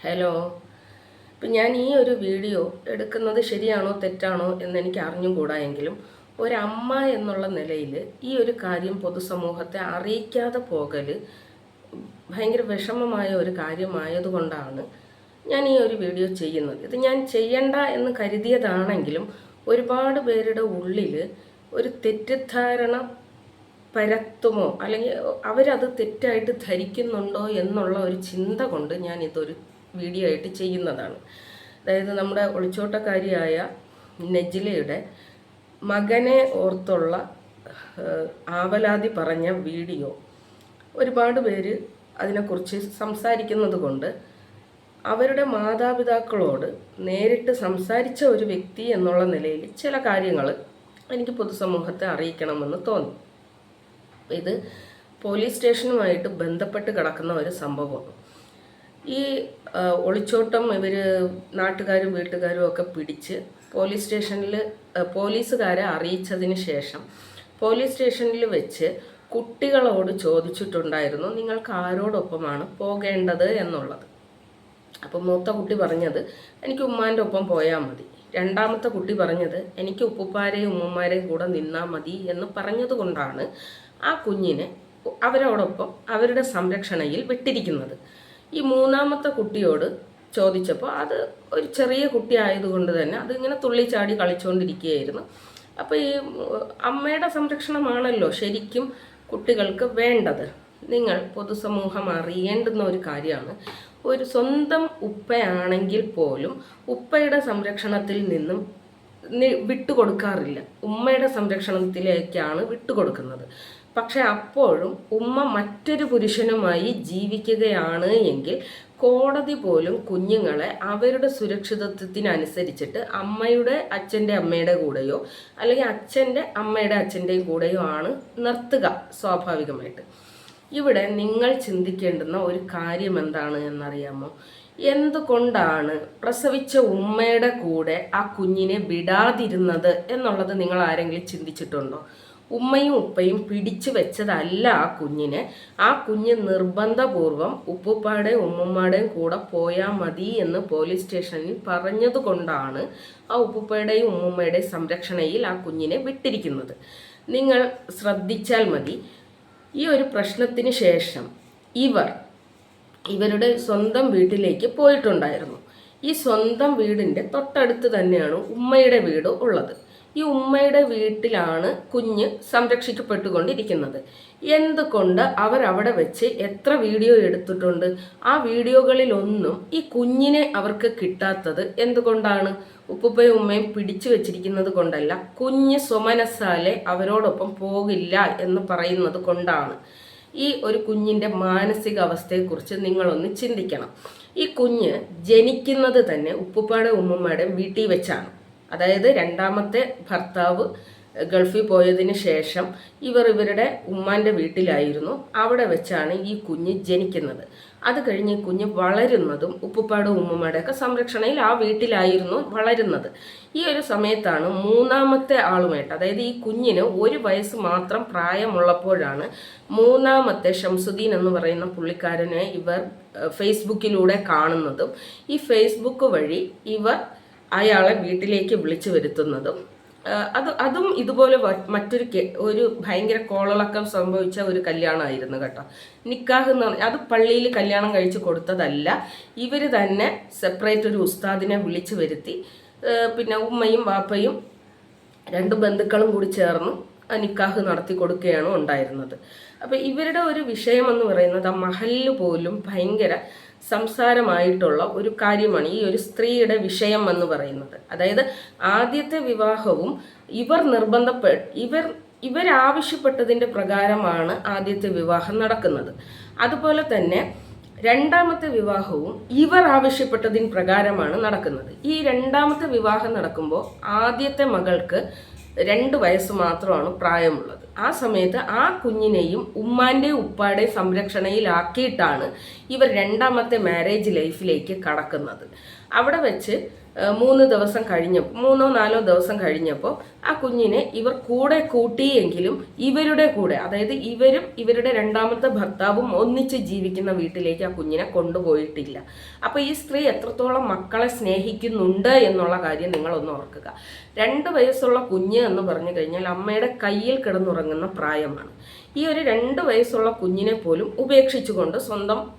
Hello. ഇപ്പം ഞാൻ ഈ ഒരു വീഡിയോ എടുക്കുന്നത് ശരിയാണോ തെറ്റാണോ എന്ന് എനിക്ക് അറിഞ്ഞുകൂടാ എങ്കിലും ഒരമ്മ എന്നുള്ള നിലയിൽ ഈ ഒരു കാര്യം പൊതുസമൂഹത്തെ അറിയിക്കാതെ പോകൽ ഭയങ്കര വിഷമമായ ഒരു കാര്യമായതുകൊണ്ടാണ് ഞാൻ ഈ ഒരു വീഡിയോ ചെയ്യുന്നത്. ഇത് ഞാൻ ചെയ്യണ്ട എന്ന് കരുതിയതാണെങ്കിലും ഒരുപാട് പേരുടെ ഉള്ളിൽ ഒരു തെറ്റിദ്ധാരണ പരത്തുമോ അല്ലെങ്കിൽ അവരത് തെറ്റായിട്ട് ധരിക്കുന്നുണ്ടോ എന്നുള്ള ഒരു ചിന്ത കൊണ്ട് ഞാൻ ഇതൊരു വീഡിയോ ആയിട്ട് ചെയ്യുന്നതാണ്. അതായത് നമ്മുടെ ഒളിച്ചോട്ടക്കാരിയായ നെജിലയുടെ മകനെ ഓർത്തുള്ള ആവലാതി പറഞ്ഞ വീഡിയോ ഒരുപാട് പേര് അതിനെക്കുറിച്ച് സംസാരിക്കുന്നത് കൊണ്ട് അവരുടെ മാതാപിതാക്കളോട് നേരിട്ട് സംസാരിച്ച ഒരു വ്യക്തി എന്നുള്ള നിലയിൽ ചില കാര്യങ്ങൾ എനിക്ക് പൊതുസമൂഹത്തെ അറിയിക്കണമെന്ന് തോന്നി. ഇത് പോലീസ് സ്റ്റേഷനുമായിട്ട് ബന്ധപ്പെട്ട് കിടക്കുന്ന ഒരു സംഭവമാണ്. ഈ ഒളിച്ചോട്ടം ഇവർ നാട്ടുകാരും വീട്ടുകാരും ഒക്കെ പിടിച്ച് പോലീസ് സ്റ്റേഷനിൽ പോലീസുകാരെ അറിയിച്ചതിന് ശേഷം പോലീസ് സ്റ്റേഷനിൽ വെച്ച് കുട്ടികളോട് ചോദിച്ചിട്ടുണ്ടായിരുന്നു നിങ്ങൾക്ക് ആരോടൊപ്പമാണ് പോകേണ്ടത് എന്നുള്ളത്. അപ്പോൾ മൂത്ത കുട്ടി പറഞ്ഞത് എനിക്ക് ഉമ്മാന്റെ ഒപ്പം പോയാൽ മതി. രണ്ടാമത്തെ കുട്ടി പറഞ്ഞത് എനിക്ക് ഉപ്പുപ്പാരെയും ഉമ്മമാരെയും കൂടെ നിന്നാൽ മതി എന്ന് പറഞ്ഞതുകൊണ്ടാണ് ആ കുഞ്ഞിനെ അവരോടൊപ്പം അവരുടെ സംരക്ഷണയിൽ വിട്ടിരിക്കുന്നത്. ഈ മൂന്നാമത്തെ കുട്ടിയോട് ചോദിച്ചപ്പോൾ അത് ഒരു ചെറിയ കുട്ടി ആയതുകൊണ്ട് തന്നെ അതിങ്ങനെ തുള്ളിച്ചാടി കളിച്ചുകൊണ്ടിരിക്കുകയായിരുന്നു അപ്പോൾ ഈ അമ്മയുടെ സംരക്ഷണമാണല്ലോ ശരിക്കും കുട്ടികൾക്ക് വേണ്ടത്. നിങ്ങൾ പൊതുസമൂഹം അറിയേണ്ടുന്ന ഒരു കാര്യമാണ്. ഒരു സ്വന്തം ഉപ്പയാണെങ്കിൽ പോലും ഉപ്പയുടെ സംരക്ഷണത്തിൽ നിന്നും വിട്ടുകൊടുക്കാറില്ല. ഉമ്മയുടെ സംരക്ഷണത്തിലേക്കാണ് വിട്ടുകൊടുക്കുന്നത്. പക്ഷെ അപ്പോഴും ഉമ്മ മറ്റൊരു പുരുഷനുമായി ജീവിക്കുകയാണ് എങ്കിൽ കോടതി പോലും കുഞ്ഞുങ്ങളെ അവരുടെ സുരക്ഷിതത്വത്തിനനുസരിച്ചിട്ട് അമ്മയുടെ അച്ഛന്റെ അമ്മയുടെ കൂടെയോ അല്ലെങ്കിൽ അച്ഛന്റെ അമ്മയുടെ അച്ഛന്റെയും കൂടെയോ ആണ് നിർത്തുക സ്വാഭാവികമായിട്ട്. ഇവിടെ നിങ്ങൾ ചിന്തിക്കേണ്ടുന്ന ഒരു കാര്യം എന്താണ് എന്നറിയാമോ? എന്തുകൊണ്ടാണ് പ്രസവിച്ച ഉമ്മയുടെ കൂടെ ആ കുഞ്ഞിനെ വിടാതിരുന്നത് എന്നുള്ളത് നിങ്ങൾ ആരെങ്കിലും ചിന്തിച്ചിട്ടുണ്ടോ? ഉമ്മയും ഉപ്പയും പിടിച്ചു വെച്ചതല്ല ആ കുഞ്ഞിനെ. ആ കുഞ്ഞ് നിർബന്ധപൂർവം ഉപ്പുപ്പാടെയും ഉമ്മമ്മയുടെയും കൂടെ പോയാൽ മതി എന്ന് പോലീസ് സ്റ്റേഷനിൽ പറഞ്ഞതുകൊണ്ടാണ് ആ ഉപ്പുപ്പയുടെയും ഉമ്മമ്മയുടെയും സംരക്ഷണയിൽ ആ കുഞ്ഞിനെ വിട്ടിരിക്കുന്നത്. നിങ്ങൾ ശ്രദ്ധിച്ചാൽ മതി. ഈ ഒരു പ്രശ്നത്തിന് ശേഷം ഇവർ ഇവരുടെ സ്വന്തം വീട്ടിലേക്ക് പോയിട്ടുണ്ടായിരുന്നു. ഈ സ്വന്തം വീടിന്റെ തൊട്ടടുത്ത് തന്നെയാണ് ഉമ്മയുടെ വീട് ഉള്ളത്. ഈ ഉമ്മയുടെ വീട്ടിലാണ് കുഞ്ഞ് സംരക്ഷിക്കപ്പെട്ടുകൊണ്ടിരിക്കുന്നത്. എന്തുകൊണ്ട് അവർ അവിടെ വെച്ച് എത്ര വീഡിയോ എടുത്തിട്ടുണ്ട്? ആ വീഡിയോകളിലൊന്നും ഈ കുഞ്ഞിനെ അവർക്ക് കിട്ടാത്തത് എന്തുകൊണ്ടാണ്? ഉപ്പുപ്പയും ഉമ്മയും പിടിച്ചു വെച്ചിരിക്കുന്നത് കൊണ്ടല്ല കുഞ്ഞ് സ്വമനസ്സാലെ അവരോടൊപ്പം പോകില്ല എന്ന് പറയുന്നത് കൊണ്ടാണ്. ഈ ഒരു കുഞ്ഞിന്റെ മാനസികാവസ്ഥയെക്കുറിച്ച് നിങ്ങളൊന്ന് ചിന്തിക്കണം. ഈ കുഞ്ഞ് ജനിക്കുന്നത് തന്നെ ഉപ്പുപ്പാടെ ഉമ്മമ്മയുടെ വീട്ടിൽ വെച്ചാണ്. അതായത് രണ്ടാമത്തെ ഭർത്താവ് ഗൾഫിൽ പോയതിന് ശേഷം ഇവർ ഇവരുടെ ഉമ്മാന്റെ വീട്ടിലായിരുന്നു. അവിടെ വെച്ചാണ് ഈ കുഞ്ഞ് ജനിക്കുന്നത്. അത് കഴിഞ്ഞ് ഈ കുഞ്ഞ് വളരുന്നതും ഉപ്പുപ്പാടും ഉമ്മമ്മയുടെ ഒക്കെ സംരക്ഷണയിൽ ആ വീട്ടിലായിരുന്നു വളരുന്നത്. ഈ ഒരു സമയത്താണ് മൂന്നാമത്തെ ആളുമായിട്ട് അതായത് ഈ കുഞ്ഞിന് ഒരു വയസ്സ് മാത്രം പ്രായമുള്ളപ്പോഴാണ് മൂന്നാമത്തെ ഷംസുദ്ദീൻ എന്ന് പറയുന്ന പുള്ളിക്കാരനെ ഇവർ ഫേസ്ബുക്കിലൂടെ കാണുന്നതും ഈ ഫേസ്ബുക്ക് വഴി ഇവർ അയാളെ വീട്ടിലേക്ക് വിളിച്ചു വരുത്തുന്നതും അത് അതും ഇതുപോലെ മറ്റൊരു ഒരു ഭയങ്കര കോളളക്കം സംഭവിച്ച ഒരു കല്യാണമായിരുന്നു കേട്ടോ. നിക്കാഹ് എന്ന് പറഞ്ഞാൽ അത് പള്ളിയിൽ കല്യാണം കഴിച്ച് കൊടുത്തതല്ല ഇവർ തന്നെ സെപ്പറേറ്റ് ഒരു ഉസ്താദിനെ വിളിച്ചു വരുത്തി പിന്നെ ഉമ്മയും വാപ്പയും രണ്ട് ബന്ധുക്കളും കൂടി ചേർന്നു നിക്കാഹ് നടത്തി കൊടുക്കുകയാണ് ഉണ്ടായിരുന്നത്. അപ്പോൾ ഇവരുടെ ഒരു വിഷയം എന്ന് പറയുന്നത് ആ മഹലിൽ പോലും ഭയങ്കര സംസാരമായിട്ടുള്ള ഒരു കാര്യമാണ് ഈ ഒരു സ്ത്രീയുടെ വിഷയം എന്ന് പറയുന്നത്. അതായത് ആദ്യത്തെ വിവാഹവും ഇവർ നിർബന്ധപ്പെ ഇവർ ഇവരാവശ്യപ്പെട്ടതിന്റെ പ്രകാരമാണ് ആദ്യത്തെ വിവാഹം നടക്കുന്നത്. അതുപോലെ തന്നെ രണ്ടാമത്തെ വിവാഹവും ഇവർ ആവശ്യപ്പെട്ടതിന് പ്രകാരമാണ് നടക്കുന്നത്. ഈ രണ്ടാമത്തെ വിവാഹം നടക്കുമ്പോൾ ആദ്യത്തെ മകൾക്ക് രണ്ട് വയസ്സ് മാത്രമാണ് പ്രായമുള്ളത്. ആ സമയത്ത് ആ കുഞ്ഞിനെയും ഉമ്മാന്റെ ഉപ്പാടെ സംരക്ഷണയിലാക്കിയിട്ടാണ് ഇവർ രണ്ടാമത്തെ മാരേജ് ലൈഫിലേക്ക് കടക്കുന്നത്. അവിടെ വെച്ച് മൂന്ന് ദിവസം കഴിഞ്ഞപ്പോൾ മൂന്നോ നാലോ ദിവസം കഴിഞ്ഞപ്പോൾ ആ കുഞ്ഞിനെ ഇവർ കൂടെ കൂട്ടിയെങ്കിലും ഇവരുടെ കൂടെ അതായത് ഇവരും ഇവരുടെ രണ്ടാമത്തെ ഭർത്താവും ഒന്നിച്ച് ജീവിക്കുന്ന വീട്ടിലേക്ക് ആ കുഞ്ഞിനെ കൊണ്ടുപോയിട്ടില്ല. അപ്പോൾ ഈ സ്ത്രീ എത്രത്തോളം മക്കളെ സ്നേഹിക്കുന്നുണ്ട് എന്നുള്ള കാര്യം നിങ്ങളൊന്ന് ഓർക്കുക. രണ്ട് വയസ്സുള്ള കുഞ്ഞ് എന്ന് പറഞ്ഞു കഴിഞ്ഞാൽ അമ്മയുടെ കയ്യിൽ കിടന്നുറങ്ങുന്ന പ്രായമാണ്. ഈ ഒരു രണ്ട് വയസ്സുള്ള കുഞ്ഞിനെ പോലും ഉപേക്ഷിച്ചുകൊണ്ട് സ്വന്തം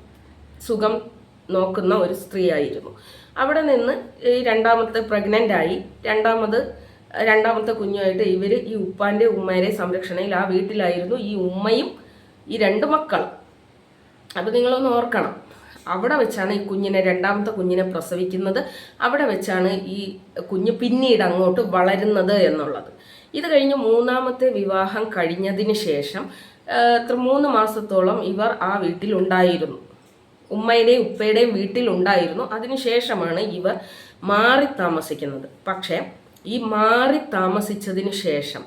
സുഖം നോക്കുന്ന ഒരു സ്ത്രീയായിരുന്നു. അവിടെ നിന്ന് ഈ രണ്ടാമത്തെ പ്രഗ്നന്റ് ആയി. രണ്ടാമത് രണ്ടാമത്തെ കുഞ്ഞുമായിട്ട് ഇവർ ഈ ഉപ്പാന്റെ ഉമ്മേരെ സംരക്ഷണയിൽ ആ വീട്ടിലായിരുന്നു ഈ ഉമ്മയും ഈ രണ്ട് മക്കളും. അപ്പോൾ നിങ്ങളൊന്ന് ഓർക്കണം. അവിടെ വെച്ചാണ് ഈ കുഞ്ഞിനെ രണ്ടാമത്തെ കുഞ്ഞിനെ പ്രസവിക്കുന്നത്. അവിടെ വെച്ചാണ് ഈ കുഞ്ഞ് പിന്നീട് അങ്ങോട്ട് വളരുന്നത് എന്നുള്ളത്. ഇത് കഴിഞ്ഞ് മൂന്നാമത്തെ വിവാഹം കഴിഞ്ഞതിന് ശേഷം മൂന്ന് മാസത്തോളം ഇവർ ആ വീട്ടിലുണ്ടായിരുന്നു. ഉമ്മയുടെയും ഉപ്പയുടെയും വീട്ടിലുണ്ടായിരുന്നു. അതിനുശേഷമാണ് ഇവർ മാറി താമസിക്കുന്നത്. പക്ഷേ ഈ മാറി താമസിച്ചതിന് ശേഷം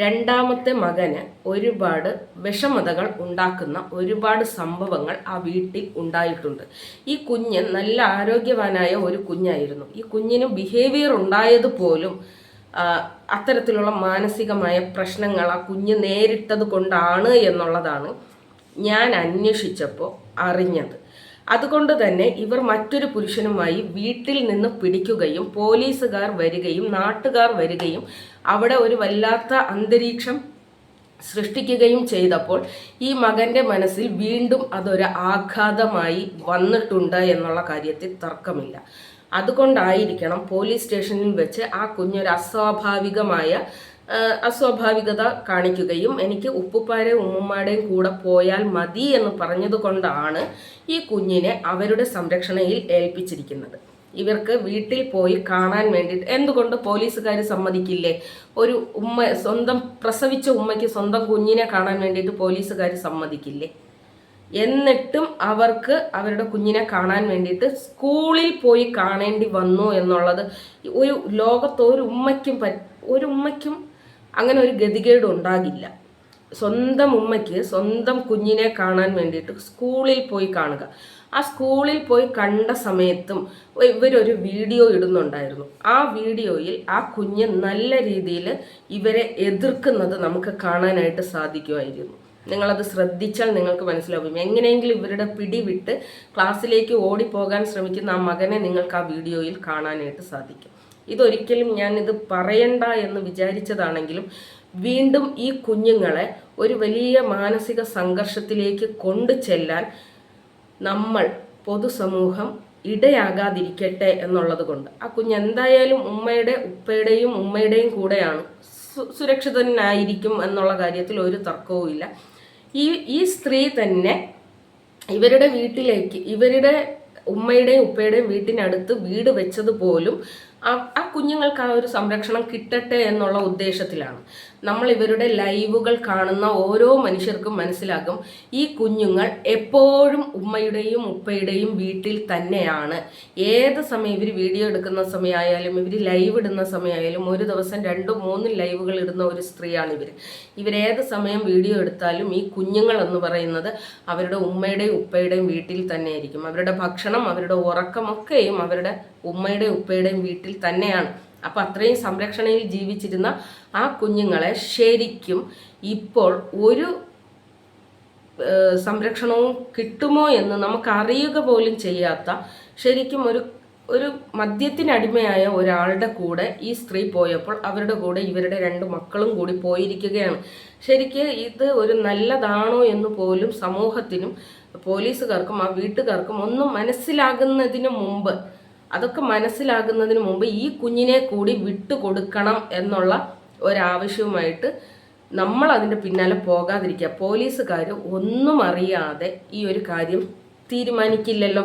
രണ്ടാമത്തെ മകന് ഒരുപാട് വിഷമതകൾ ഉണ്ടാക്കുന്ന ഒരുപാട് സംഭവങ്ങൾ ആ വീട്ടിൽ ഉണ്ടായിട്ടുണ്ട്. ഈ കുഞ്ഞ് നല്ല ആരോഗ്യവാനായ ഒരു കുഞ്ഞായിരുന്നു. ഈ കുഞ്ഞിന് ബിഹേവിയർ ഉണ്ടായത് പോലും അത്തരത്തിലുള്ള മാനസികമായ പ്രശ്നങ്ങൾ ആ കുഞ്ഞ് നേരിട്ടത് കൊണ്ടാണ് എന്നുള്ളതാണ് ഞാൻ അന്വേഷിച്ചപ്പോൾ അറിഞ്ഞത്. അതുകൊണ്ട് തന്നെ ഇവർ മറ്റൊരു പുരുഷനുമായി വീട്ടിൽ നിന്ന് പിടിക്കുകയും പോലീസുകാർ വരികയും നാട്ടുകാർ വരികയും അവിടെ ഒരു വല്ലാത്ത അന്തരീക്ഷം സൃഷ്ടിക്കുകയും ചെയ്തപ്പോൾ ഈ മകന്റെ മനസ്സിൽ വീണ്ടും അതൊരു ആഘാതമായി വന്നിട്ടുണ്ട് എന്നുള്ള കാര്യത്തിൽ തർക്കമില്ല. അതുകൊണ്ടായിരിക്കണം പോലീസ് സ്റ്റേഷനിൽ വെച്ച് ആ കുഞ്ഞൊരു അസ്വാഭാവികമായ അസ്വാഭാവികത കാണിക്കുകയും എനിക്ക് ഉപ്പുപ്പാരെയും ഉമ്മമാരുടെയും കൂടെ പോയാൽ മതി എന്ന് പറഞ്ഞതുകൊണ്ടാണ് ഈ കുഞ്ഞിനെ അവരുടെ സംരക്ഷണയിൽ ഏൽപ്പിച്ചിരിക്കുന്നത്. ഇവർക്ക് വീട്ടിൽ പോയി കാണാൻ വേണ്ടിയിട്ട് എന്തുകൊണ്ട് പോലീസുകാർ സമ്മതിക്കില്ലേ? ഒരു ഉമ്മ സ്വന്തം പ്രസവിച്ച ഉമ്മയ്ക്ക് സ്വന്തം കുഞ്ഞിനെ കാണാൻ വേണ്ടിയിട്ട് പോലീസുകാർ സമ്മതിക്കില്ലേ? എന്നിട്ടും അവർക്ക് അവരുടെ കുഞ്ഞിനെ കാണാൻ വേണ്ടിയിട്ട് സ്കൂളിൽ പോയി കാണേണ്ടി വന്നു എന്നുള്ളത് ഒരു ലോകത്ത് ഒരു ഉമ്മയ്ക്കും ഒരു ഉമ്മയ്ക്കും അങ്ങനെ ഒരു ഗതികേട് ഉണ്ടാകില്ല സ്വന്തം ഉമ്മയ്ക്ക് സ്വന്തം കുഞ്ഞിനെ കാണാൻ വേണ്ടിയിട്ട് സ്കൂളിൽ പോയി കാണുക. ആ സ്കൂളിൽ പോയി കണ്ട സമയത്തും ഇവരൊരു വീഡിയോ ഇടുന്നുണ്ടായിരുന്നു. ആ വീഡിയോയിൽ ആ കുഞ്ഞ് നല്ല രീതിയിൽ ഇവരെ എതിർക്കുന്നത് നമുക്ക് കാണാനായിട്ട് സാധിക്കുമായിരുന്നു. നിങ്ങളത് ശ്രദ്ധിച്ചാൽ നിങ്ങൾക്ക് മനസ്സിലാവും. എങ്ങനെയെങ്കിലും ഇവരുടെ പിടിവിട്ട് ക്ലാസ്സിലേക്ക് ഓടിപ്പോകാൻ ശ്രമിക്കുന്ന ആ മകനെ നിങ്ങൾക്ക് ആ വീഡിയോയിൽ കാണാനായിട്ട് സാധിക്കും. ഇതൊരിക്കലും ഞാൻ ഇത് പറയണ്ട എന്ന് വിചാരിച്ചതാണെങ്കിലും വീണ്ടും ഈ കുഞ്ഞുങ്ങളെ ഒരു വലിയ മാനസിക സംഘർഷത്തിലേക്ക് കൊണ്ടു ചെല്ലാൻ നമ്മൾ പൊതുസമൂഹം ഇടയാകാതിരിക്കട്ടെ എന്നുള്ളത് കൊണ്ട്. ആ കുഞ്ഞ് എന്തായാലും ഉമ്മയുടെ ഉപ്പയുടെയും ഉമ്മയുടെയും കൂടെയാണ്. സുരക്ഷിതനായിരിക്കും എന്നുള്ള കാര്യത്തിൽ ഒരു തർക്കവും ഇല്ല. ഈ ഈ സ്ത്രീ തന്നെ ഇവരുടെ വീട്ടിലേക്ക് ഇവരുടെ ഉമ്മയുടെയും ഉപ്പയുടെയും വീട്ടിനടുത്ത് വീട് വെച്ചത് പോലും ആ കുഞ്ഞുങ്ങൾക്ക് ആ ഒരു സംരക്ഷണം കിട്ടട്ടെ എന്നുള്ള ഉദ്ദേശത്തിലാണ്. നമ്മൾ ഇവരുടെ ലൈവുകൾ കാണുന്ന ഓരോ മനുഷ്യർക്കും മനസ്സിലാകും. ഈ കുഞ്ഞുങ്ങൾ എപ്പോഴും ഉമ്മയുടെയും ഉപ്പയുടെയും വീട്ടിൽ തന്നെയാണ്. ഏത് സമയം ഇവർ വീഡിയോ എടുക്കുന്ന സമയമായാലും ഇവർ ലൈവ് ഇടുന്ന സമയമായാലും ഒരു ദിവസം രണ്ടും മൂന്നും ലൈവുകൾ ഇടുന്ന ഒരു സ്ത്രീയാണ് ഇവർ ഇവരേത് സമയം വീഡിയോ എടുത്താലും ഈ കുഞ്ഞുങ്ങൾ എന്ന് പറയുന്നത് അവരുടെ ഉമ്മയുടെയും ഉപ്പയുടെയും വീട്ടിൽ തന്നെയായിരിക്കും. അവരുടെ ഭക്ഷണം അവരുടെ ഉറക്കമൊക്കെയും അവരുടെ ഉമ്മയുടെയും ഉപ്പയുടെയും വീട്ടിൽ തന്നെയാണ്. അപ്പം അത്രയും സംരക്ഷണയിൽ ജീവിച്ചിരുന്ന ആ കുഞ്ഞുങ്ങളെ ശരിക്കും ഇപ്പോൾ ഒരു സംരക്ഷണവും കിട്ടുമോ എന്ന് നമുക്കറിയുക പോലും ചെയ്യാത്ത ശരിക്കും ഒരു ഒരു മദ്യത്തിനടിമയായ ഒരാളുടെ കൂടെ ഈ സ്ത്രീ പോയപ്പോൾ അവരുടെ കൂടെ ഇവരുടെ രണ്ട് മക്കളും കൂടി പോയിരിക്കുകയാണ്. ശരിക്ക് ഇത് ഒരു നല്ലതാണോ എന്ന് പോലും സമൂഹത്തിനും പോലീസുകാർക്കും ആ വീട്ടുകാർക്കും ഒന്നും മനസ്സിലാകുന്നതിന് മുമ്പ് അതൊക്കെ മനസ്സിലാകുന്നതിന് മുമ്പ് ഈ കുഞ്ഞിനെ കൂടി വിട്ടുകൊടുക്കണം എന്നുള്ള ഒരാവശ്യവുമായിട്ട് നമ്മൾ അതിന്റെ പിന്നാലെ പോകാതിരിക്കുക. പോലീസുകാർ ഒന്നും അറിയാതെ ഈ ഒരു കാര്യം തീരുമാനിക്കില്ലല്ലോ.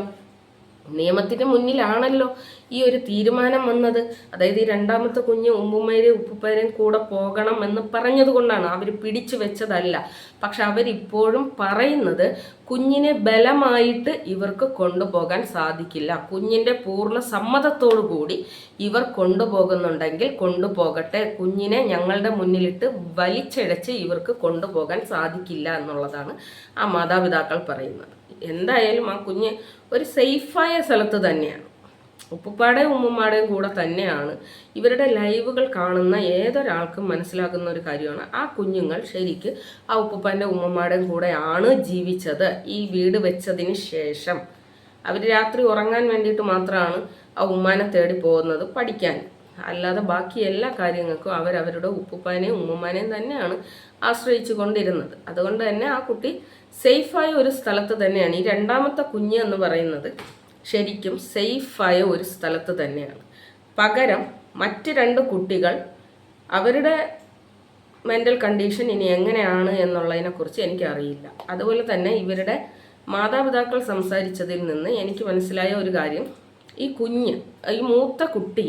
നിയമത്തിന് മുന്നിലാണല്ലോ. ഈ ഒരു തീരുമാനം വന്നത്. അതായത് ഈ രണ്ടാമത്തെ കുഞ്ഞ് ഉമ്മുമ്മേരെയും ഉപ്പുപ്പേരെയും കൂടെ പോകണം എന്ന് പറഞ്ഞത് കൊണ്ടാണ് അവർ പിടിച്ചു വെച്ചതല്ല. പക്ഷെ അവരിപ്പോഴും പറയുന്നത് കുഞ്ഞിനെ ബലമായിട്ട് ഇവർക്ക് കൊണ്ടുപോകാൻ സാധിക്കില്ല. കുഞ്ഞിന്റെ പൂർണ സമ്മതത്തോടു കൂടി ഇവർ കൊണ്ടുപോകുന്നുണ്ടെങ്കിൽ കൊണ്ടുപോകട്ടെ. കുഞ്ഞിനെ ഞങ്ങളുടെ മുന്നിലിട്ട് വലിച്ചടച്ച് ഇവർക്ക് കൊണ്ടുപോകാൻ സാധിക്കില്ല എന്നുള്ളതാണ് ആ മാതാപിതാക്കൾ പറയുന്നത്. എന്തായാലും ആ കുഞ്ഞ് ഒരു സേഫായ സ്ഥലത്ത് തന്നെയാണ്. ഉപ്പുപ്പാടെയും ഉമ്മുമ്മാടെയും കൂടെ തന്നെയാണ്. ഇവരുടെ ലൈവുകൾ കാണുന്ന ഏതൊരാൾക്കും മനസ്സിലാക്കുന്ന ഒരു കാര്യമാണ്. ആ കുഞ്ഞുങ്ങൾ ശരിക്ക് ആ ഉപ്പുപ്പാന്റെ ഉമ്മമാരുടെയും കൂടെയാണ് ജീവിച്ചത്. ഈ വീട് വെച്ചതിന് ശേഷം. അവർ രാത്രി ഉറങ്ങാൻ വേണ്ടിയിട്ട് മാത്രമാണ് ആ ഉമ്മാനെ തേടി പോകുന്നത് പഠിക്കാൻ. അല്ലാതെ ബാക്കി എല്ലാ കാര്യങ്ങൾക്കും അവരവരുടെ ഉപ്പുപ്പാനെയും ഉമ്മുമ്മാനെയും തന്നെയാണ് ആശ്രയിച്ചു കൊണ്ടിരുന്നത്. അതുകൊണ്ട് തന്നെ ആ കുട്ടി സേഫായ ഒരു സ്ഥലത്ത് തന്നെയാണ്. ഈ രണ്ടാമത്തെ കുഞ്ഞ് എന്ന് പറയുന്നത് ശരിക്കും സേഫായ ഒരു സ്ഥലത്ത് തന്നെയാണ്. പകരം മറ്റ് രണ്ട് കുട്ടികൾ അവരുടെ മെന്റൽ കണ്ടീഷൻ ഇനി എങ്ങനെയാണ് എന്നുള്ളതിനെക്കുറിച്ച് എനിക്കറിയില്ല. അതുപോലെ തന്നെ ഇവരുടെ മാതാപിതാക്കൾ സംസാരിച്ചതിൽ നിന്ന് എനിക്ക് മനസ്സിലായ ഒരു കാര്യം ഈ കുഞ്ഞ് ഈ മൂത്ത കുട്ടി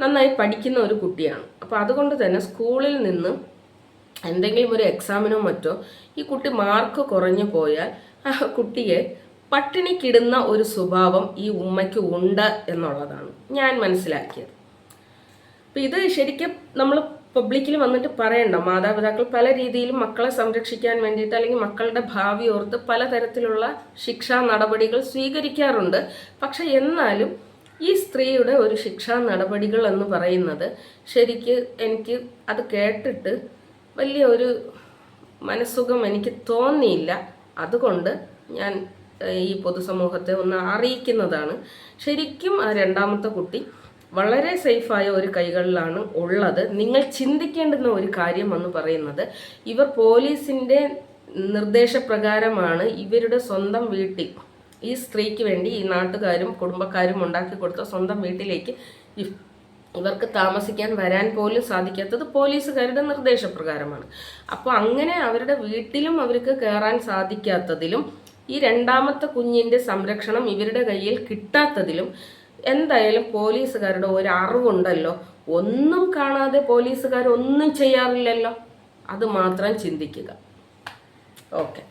നന്നായി പഠിക്കുന്ന ഒരു കുട്ടിയാണ്. അപ്പോൾ അതുകൊണ്ട് തന്നെ സ്കൂളിൽ നിന്ന് എന്തെങ്കിലും ഒരു എക്സാമിനോ മറ്റോ ഈ കുട്ടി മാർക്ക് കുറഞ്ഞു പോയാൽ ആ കുട്ടിയെ പട്ടിണിക്കിടുന്ന ഒരു സ്വഭാവം ഈ ഉമ്മയ്ക്ക് ഉണ്ട് എന്നുള്ളതാണ് ഞാൻ മനസ്സിലാക്കിയത്. അപ്പം ഇത് ശരിക്കും നമ്മൾ പബ്ലിക്കിൽ വന്നിട്ട് പറയണ്ട. മാതാപിതാക്കൾ പല രീതിയിലും മക്കളെ സംരക്ഷിക്കാൻ വേണ്ടിയിട്ട് അല്ലെങ്കിൽ മക്കളുടെ ഭാവി ഓർത്ത് പലതരത്തിലുള്ള ശിക്ഷാ നടപടികൾ സ്വീകരിക്കാറുണ്ട്. പക്ഷെ എന്നാലും ഈ സ്ത്രീയുടെ ഒരു ശിക്ഷാ നടപടികൾ എന്ന് പറയുന്നത് ശരിക്ക് എനിക്ക് അത് കേട്ടിട്ട് വലിയ ഒരു മനസ്സുഖം എനിക്ക് തോന്നിയില്ല. അതുകൊണ്ട് ഞാൻ ഈ പൊതുസമൂഹത്തെ ഒന്ന് അറിയിക്കുന്നതാണ്. ശരിക്കും ആ രണ്ടാമത്തെ കുട്ടി വളരെ സേഫായ ഒരു കൈകളിലാണ് ഉള്ളത്. നിങ്ങൾ ചിന്തിക്കേണ്ടുന്ന ഒരു കാര്യം എന്ന് പറയുന്നത് ഇവർ പോലീസിന്റെ നിർദ്ദേശപ്രകാരമാണ് ഇവരുടെ സ്വന്തം വീട്ടിൽ ഈ സ്ത്രീക്ക് വേണ്ടി ഈ നാട്ടുകാരും കുടുംബക്കാരും ഉണ്ടാക്കി കൊടുത്ത സ്വന്തം വീട്ടിലേക്ക് ഇവ- ഇവർക്ക് താമസിക്കാൻ വരാൻ പോലും സാധിക്കാത്തത് പോലീസുകാരുടെ നിർദ്ദേശപ്രകാരമാണ്. അപ്പോൾ അങ്ങനെ അവരുടെ വീട്ടിലും അവർക്ക് കയറാൻ സാധിക്കാത്തതിലും ഈ രണ്ടാമത്തെ കുഞ്ഞിന്റെ സംരക്ഷണം ഇവരുടെ കയ്യിൽ കിട്ടാത്തതിലും എന്തായാലും പോലീസുകാരുടെ ഒരു അറിവുണ്ടല്ലോ ഒന്നും കാണാതെ പോലീസുകാരൊന്നും ചെയ്യാറില്ലല്ലോ. അത് മാത്രം ചിന്തിക്കുക. ഓക്കെ.